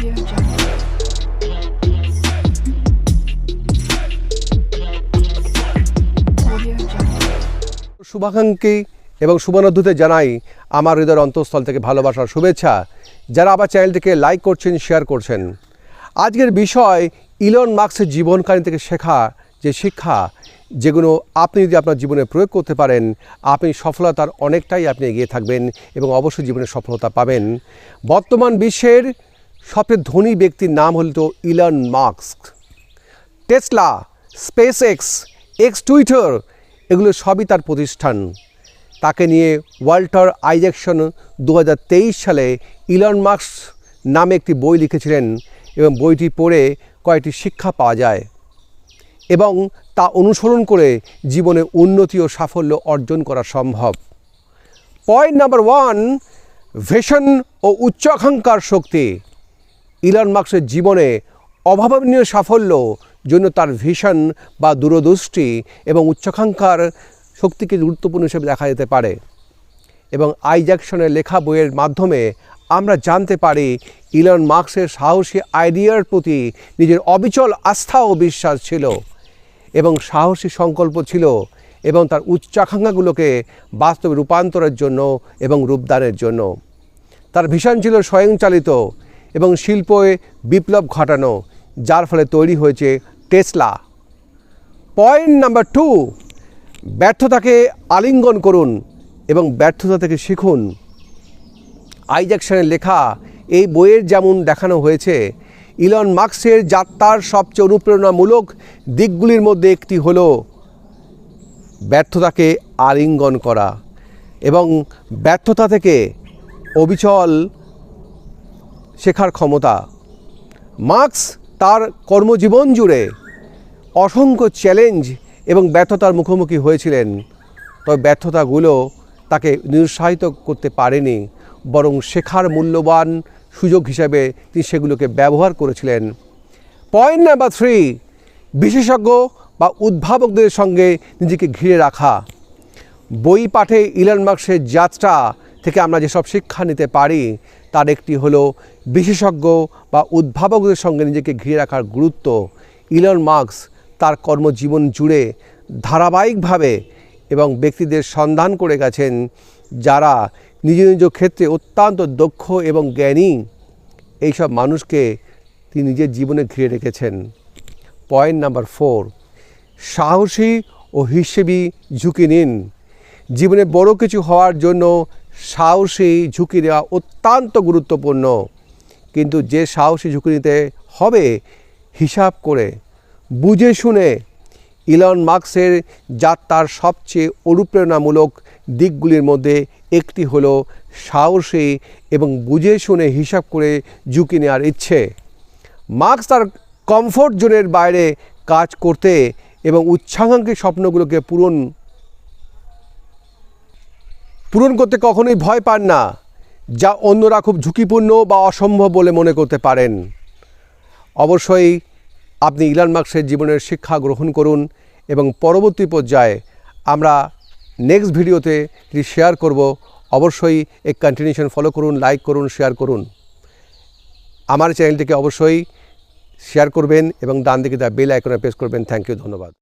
শুভাকাঙ্ক্ষী এবং শুভনদ্ধতে জানাই আমার হৃদয়ের অন্তঃস্থল থেকে ভালোবাসার শুভেচ্ছা। যারা আবার চ্যানেলটিকে লাইক করছেন শেয়ার করছেন। আজকের বিষয় ইলন মার্কসের জীবনকারী থেকে শেখা, যে শিক্ষা যেগুলো আপনি যদি আপনার জীবনে প্রয়োগ করতে পারেন, আপনি সফলতার অনেকটাই আপনি এগিয়ে থাকবেন এবং অবশ্যই জীবনে সফলতা পাবেন। বর্তমান বিশ্বের সবচেয়ে ধনী ব্যক্তির নাম হল Elon Musk Tesla SpaceX X Twitter, এগুলো সবই তার প্রতিষ্ঠান। তাকে নিয়ে ওয়াল্টার আইজেকশন দু হাজার তেইশ সালে ইলন মার্কস নামে একটি বই লিখেছিলেন এবং বইটি পড়ে কয়েকটি শিক্ষা পাওয়া যায় এবং তা অনুসরণ করে জীবনে উন্নতি ও সাফল্য অর্জন করা সম্ভব। পয়েন্ট নাম্বার ওয়ান ভেশন ও উচ্চাকাঙ্ক্ষার শক্তি। ইলন মার্কসের জীবনে অভাবনীয় সাফল্য জন্য তার ভিশন বা দূরদৃষ্টি এবং উচ্চাকাঙ্ক্ষার শক্তিকে গুরুত্বপূর্ণ হিসেবে দেখা যেতে পারে। এবং আই জ্যাকসনের লেখা বইয়ের মাধ্যমে আমরা জানতে পারি ইলন মার্কসের সাহসী আইডিয়ার প্রতি নিজের অবিচল আস্থা ও বিশ্বাস ছিল এবং সাহসী সংকল্প ছিল এবং তার উচ্চাকাঙ্ক্ষাগুলোকে বাস্তবে রূপান্তরের জন্য এবং রূপদানের জন্য। তার ভীষণ ছিল স্বয়ংচালিত এবং শিল্পে বিপ্লব ঘটানো, যার ফলে তৈরি হয়েছে টেসলা। পয়েন্ট নাম্বার টু, ব্যর্থতাকে আলিঙ্গন করুন এবং ব্যর্থতা থেকে শিখুন। আইজ্যাকসনের লেখা, এই বইয়ের যেমন দেখানো হয়েছে, ইলন মার্কসের যাত্রার সবচেয়ে অনুপ্রেরণামূলক দিকগুলির মধ্যে একটি হলো ব্যর্থতাকে আলিঙ্গন করা এবং ব্যর্থতা থেকে অবিচল শেখার ক্ষমতা। মার্কস তার কর্মজীবন জুড়ে অসংখ্য চ্যালেঞ্জ এবং ব্যর্থতার মুখোমুখি হয়েছিলেন। তবে ব্যর্থতাগুলো তাকে নিরুৎসাহিত করতে পারেনি, বরং শেখার মূল্যবান সুযোগ হিসাবে তিনি সেগুলোকে ব্যবহার করেছিলেন। পয়েন্ট নাম্বার থ্রি, বিশেষজ্ঞ বা উদ্ভাবকদের সঙ্গে নিজেকে ঘিরে রাখা। বই পাঠে ইলন মার্কসের যাত্রা থেকে আমরা যেসব শিক্ষা নিতে পারি তার একটি হলো বিশেষজ্ঞ বা উদ্ভাবকদের সঙ্গে নিজেকে ঘিরে রাখার গুরুত্ব। ইলন মার্কস তার কর্মজীবন জুড়ে ধারাবাহিকভাবে এবং ব্যক্তিদের সন্ধান করে গেছেন, যারা নিজ নিজ ক্ষেত্রে অত্যন্ত দক্ষ এবং জ্ঞানী। এইসব মানুষকে তিনি নিজের জীবনে ঘিরে রেখেছেন। পয়েন্ট নাম্বার ফোর, সাহসী ও হিসেবি ঝুঁকি নিন। জীবনে বড় কিছু হওয়ার জন্য সাহসী ঝুঁকি নেওয়া অত্যন্ত গুরুত্বপূর্ণ। কিন্তু যে সাহসী ঝুঁকি নিতে হবে, হিসাব করে, বুঝে শুনে ইলন মার্কসের যাত্রার সবচেয়ে অনুপ্রেরণামূলক দিকগুলির মধ্যে একটি হলো সাহসী এবং বুঝে শুনে হিসাব করে ঝুঁকি নেওয়ার ইচ্ছে। মার্কস তার কমফোর্ট জোনের বাইরে কাজ করতে এবং উচ্চাকাঙ্ক্ষী স্বপ্নগুলোকে পূরণ পূরণ করতে কখনোই ভয় পান না, যা অন্যরা খুব ঝুঁকিপূর্ণ বা অসম্ভব বলে মনে করতে পারেন। অবশ্যই আপনি ইলান মার্কসের জীবনের শিক্ষা গ্রহণ করুন এবং পরবর্তী পর্যায়ে আমরা নেক্সট ভিডিওতে এটি শেয়ার করব। অবশ্যই এই কন্টিনিউশন ফলো করুন লাইক করুন শেয়ার করুন। আমার চ্যানেলটিকে অবশ্যই শেয়ার করবেন এবং ডান দিকে তার বেল আইকনে প্রেস করবেন। থ্যাংক ইউ ধন্যবাদ।